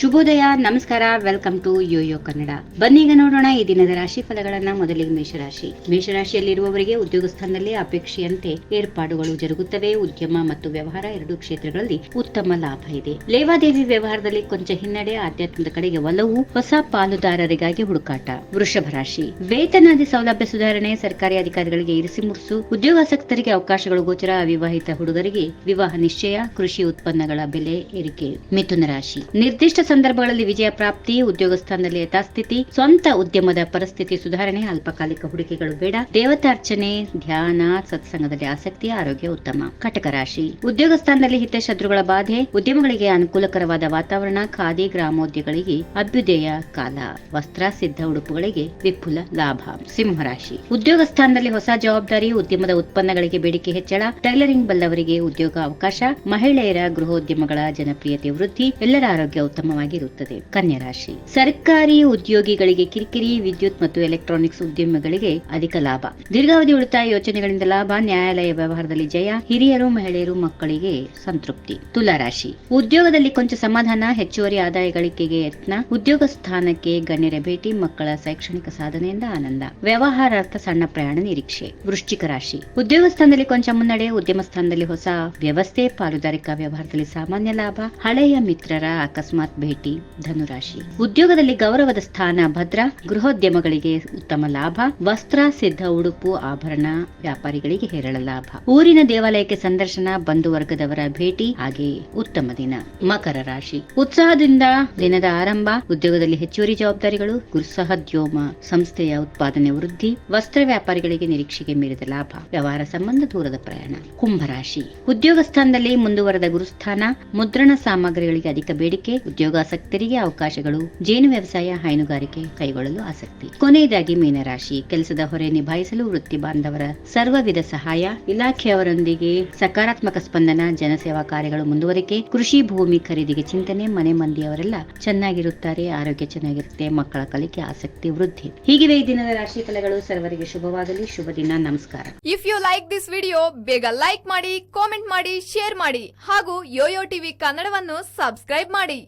ಶುಭೋದಯ, ನಮಸ್ಕಾರ, welcome to YoYo Kannada. ಬನ್ನೀಗ ನೋಡೋಣ ಈ ದಿನದ ರಾಶಿ ಫಲಗಳನ್ನ ಮೊದಲಿಗೆ ಮೇಷರಾಶಿ. ಮೇಷರಾಶಿಯಲ್ಲಿರುವವರಿಗೆ ಉದ್ಯೋಗ ಸ್ಥಾನದಲ್ಲಿ ಅಪೇಕ್ಷೆಯಂತೆ ಏರ್ಪಾಡುಗಳು ಜರುಗುತ್ತವೆ. ಉದ್ಯಮ ಮತ್ತು ವ್ಯವಹಾರ ಎರಡೂ ಕ್ಷೇತ್ರಗಳಲ್ಲಿ ಉತ್ತಮ ಲಾಭ ಇದೆ. ಲೇವಾದೇವಿ ವ್ಯವಹಾರದಲ್ಲಿ ಕೊಂಚ ಹಿನ್ನಡೆ ಆಧ್ಯಾತ್ಮದ ಕಡೆಗೆ ಒಲವು, ಹೊಸ ಪಾಲುದಾರರಿಗಾಗಿ ಹುಡುಕಾಟ. ವೃಷಭ ರಾಶಿ. ವೇತನಾದಿ ಸೌಲಭ್ಯ ಸುಧಾರಣೆ, ಸರ್ಕಾರಿ ಅಧಿಕಾರಿಗಳಿಗೆ ಇರಿಸಿ ಮುರುಸು ಉದ್ಯೋಗಾಸಕ್ತರಿಗೆ ಅವಕಾಶಗಳು ಗೋಚರ, ಅವಿವಾಹಿತ ಹುಡುಗರಿಗೆ ವಿವಾಹ ನಿಶ್ಚಯ, ಕೃಷಿ ಉತ್ಪನ್ನಗಳ ಬೆಲೆ ಏರಿಕೆ. ಮಿಥುನ ರಾಶಿ. ನಿರ್ದಿಷ್ಟ ಸಂದರ್ಭಗಳಲ್ಲಿ ವಿಜಯ ಪ್ರಾಪ್ತಿ ಉದ್ಯೋಗ ಸ್ಥಾನದಲ್ಲಿ ಯಥಾಸ್ಥಿತಿ, ಸ್ವಂತ ಉದ್ಯಮದ ಪರಿಸ್ಥಿತಿ ಸುಧಾರಣೆ, ಅಲ್ಪಕಾಲಿಕ ಹೂಡಿಕೆಗಳು ಬೇಡ, ದೇವತಾರ್ಚನೆ, ಧ್ಯಾನ, ಸತ್ಸಂಗದಲ್ಲಿ ಆಸಕ್ತಿ, ಆರೋಗ್ಯ ಉತ್ತಮ. ಕಟಕ ರಾಶಿ. ಉದ್ಯೋಗ ಸ್ಥಾನದಲ್ಲಿ ಹಿತಶತ್ರುಗಳ ಬಾಧೆ, ಉದ್ಯಮಗಳಿಗೆ ಅನುಕೂಲಕರವಾದ ವಾತಾವರಣ, ಖಾದಿ ಗ್ರಾಮೋದ್ಯಗಳಿಗೆ ಅಭ್ಯುದಯ ಕಾಲ, ವಸ್ತ್ರ ಸಿದ್ಧ ಉಡುಪುಗಳಿಗೆ ವಿಪುಲ ಲಾಭ. ಸಿಂಹರಾಶಿ ಉದ್ಯೋಗ ಸ್ಥಾನದಲ್ಲಿ ಹೊಸ ಜವಾಬ್ದಾರಿ, ಉದ್ಯಮದ ಉತ್ಪನ್ನಗಳಿಗೆ ಬೇಡಿಕೆ ಹೆಚ್ಚಳ, ಟೈಲರಿಂಗ್ ಬಲ್ಲವರಿಗೆ ಉದ್ಯೋಗ ಅವಕಾಶ ಮಹಿಳೆಯರ ಗೃಹೋದ್ಯಮಗಳ ಜನಪ್ರಿಯತೆ ವೃದ್ಧಿ, ಎಲ್ಲರ ಆರೋಗ್ಯ ಉತ್ತಮವಾಗಿರುತ್ತದೆ ಕನ್ಯಾ ರಾಶಿ. ಸರ್ಕಾರಿ ಉದ್ಯೋಗಿಗಳಿಗೆ ಕಿರಿಕಿರಿ, ವಿದ್ಯುತ್ ಮತ್ತು ಎಲೆಕ್ಟ್ರಾನಿಕ್ಸ್ ಉದ್ಯಮಗಳಿಗೆ ಅಧಿಕ ಲಾಭ. ದೀರ್ಘಾವಧಿ ಉಳಿತಾಯ ಯೋಜನೆಗಳಿಂದ ಲಾಭ, ನ್ಯಾಯಾಲಯ ವ್ಯವಹಾರದಲ್ಲಿ ಜಯ, ಹಿರಿಯರು, ಮಹಿಳೆಯರು, ಮಕ್ಕಳಿಗೆ ಸಂತೃಪ್ತಿ. ತುಲಾರಾಶಿ ಉದ್ಯೋಗದಲ್ಲಿ ಕೊಂಚ ಸಮಾಧಾನ, ಹೆಚ್ಚುವರಿ ಆದಾಯ ಗಳಿಕೆಗೆ ಯತ್ನ, ಉದ್ಯೋಗ ಸ್ಥಾನಕ್ಕೆ ಗಣ್ಯರ ಭೇಟಿ, ಮಕ್ಕಳ ಶೈಕ್ಷಣಿಕ ಸಾಧನೆಯಿಂದ ಆನಂದ. ವ್ಯವಹಾರಾರ್ಥ ಸಣ್ಣ ಪ್ರಯಾಣ ನಿರೀಕ್ಷೆ. ವೃಶ್ಚಿಕ ರಾಶಿ. ಉದ್ಯೋಗ ಸ್ಥಾನದಲ್ಲಿ ಕೊಂಚ ಮುನ್ನಡೆ, ಉದ್ಯಮ ಸ್ಥಾನದಲ್ಲಿ ಹೊಸ ವ್ಯವಸ್ಥೆ, ಪಾಲುದಾರಿಕಾ ವ್ಯವಹಾರದಲ್ಲಿ ಸಾಮಾನ್ಯ ಲಾಭ, ಹಳೆಯ ಮಿತ್ರರ ಅಕಸ್ಮಾತ್ ಭೇಟಿ, ಧನುರಾಶಿ. ಉದ್ಯೋಗದಲ್ಲಿ ಗೌರವದ ಸ್ಥಾನ, ಭದ್ರ, ಗೃಹೋದ್ಯಮಗಳಿಗೆ ಉತ್ತಮ ಲಾಭ, ವಸ್ತ್ರ, ಸಿದ್ಧ ಉಡುಪು, ಆಭರಣ, ವ್ಯಾಪಾರಿಗಳಿಗೆ ಹೇರಳ ಲಾಭ. ಊರಿನ ದೇವಾಲಯಕ್ಕೆ ಸಂದರ್ಶನ, ಬಂಧು ವರ್ಗದವರ ಭೇಟಿ, ಹಾಗೆ ಉತ್ತಮ ದಿನ. ಮಕರ ರಾಶಿ. ಉತ್ಸಾಹದಿಂದ ದಿನದ ಆರಂಭ, ಉದ್ಯೋಗದಲ್ಲಿ ಹೆಚ್ಚುವರಿ ಜವಾಬ್ದಾರಿಗಳು ಗೃಹೋದ್ಯೋಮ ಸಂಸ್ಥೆಯ ಉತ್ಪಾದನೆ ವೃದ್ಧಿ, ವಸ್ತ್ರ ವ್ಯಾಪಾರಿಗಳಿಗೆ ನಿರೀಕ್ಷೆಗೆ ಮೀರಿದ ಲಾಭ, ವ್ಯವಹಾರ ಸಂಬಂಧ ದೂರದ ಪ್ರಯಾಣ. ಕುಂಭರಾಶಿ ಉದ್ಯೋಗ ಸ್ಥಾನದಲ್ಲಿ ಮುಂದುವರೆದ ಗುರುಸ್ಥಾನ, ಮುದ್ರಣ ಸಾಮಗ್ರಿಗಳಿಗೆ ಅಧಿಕ ಬೇಡಿಕೆ ಉದ್ಯೋಗಾಸಕ್ತರಿಗೆ ಅವಕಾಶಗಳು, ಜೇನು ವ್ಯವಸಾಯ ಹೈನುಗಾರಿಕೆ ಕೈಗೊಳ್ಳಲು ಆಸಕ್ತಿ. ಕೊನೆಯದಾಗಿ ಮೀನರಾಶಿ, ಕೆಲಸದ ಹೊರೆ ನಿಭಾಯಿಸಲು ವೃತ್ತಿ ಬಾಂಧವರ ಸರ್ವವಿಧ ಸಹಾಯ ಇಲಾಖೆಯವರೊಂದಿಗೆ ಸಕಾರಾತ್ಮಕ ಸ್ಪಂದನ, ಜನಸೇವಾ ಕಾರ್ಯಗಳು ಮುಂದುವರಿಕೆ, ಕೃಷಿ ಭೂಮಿ ಖರೀದಿಗೆ ಚಿಂತನೆ, ಮನೆ ಮಂದಿಯವರೆಲ್ಲ ಚೆನ್ನಾಗಿರುತ್ತಾರೆ, ಆರೋಗ್ಯ ಚೆನ್ನಾಗಿರುತ್ತೆ, ಮಕ್ಕಳ ಕಲಿಕೆ ಆಸಕ್ತಿ, ವೃದ್ಧಿ. ಹೀಗಿವೆ ಈ ದಿನದ ರಾಶಿ ಫಲಗಳು. ಸರ್ವರಿಗೆ ಶುಭವಾಗಲಿ, ಶುಭ ದಿನ, ನಮಸ್ಕಾರ. If you like this video ಬೇಗ ಲೈಕ್ ಮಾಡಿ ಕಾಮೆಂಟ್ ಮಾಡಿ ಶೇರ್ ಮಾಡಿ ಹಾಗೂ ಯೋಯೋ ಟಿವಿ ಕನ್ನಡವನ್ನು ಸಬ್ಸ್ಕ್ರೈಬ್ ಮಾಡಿ.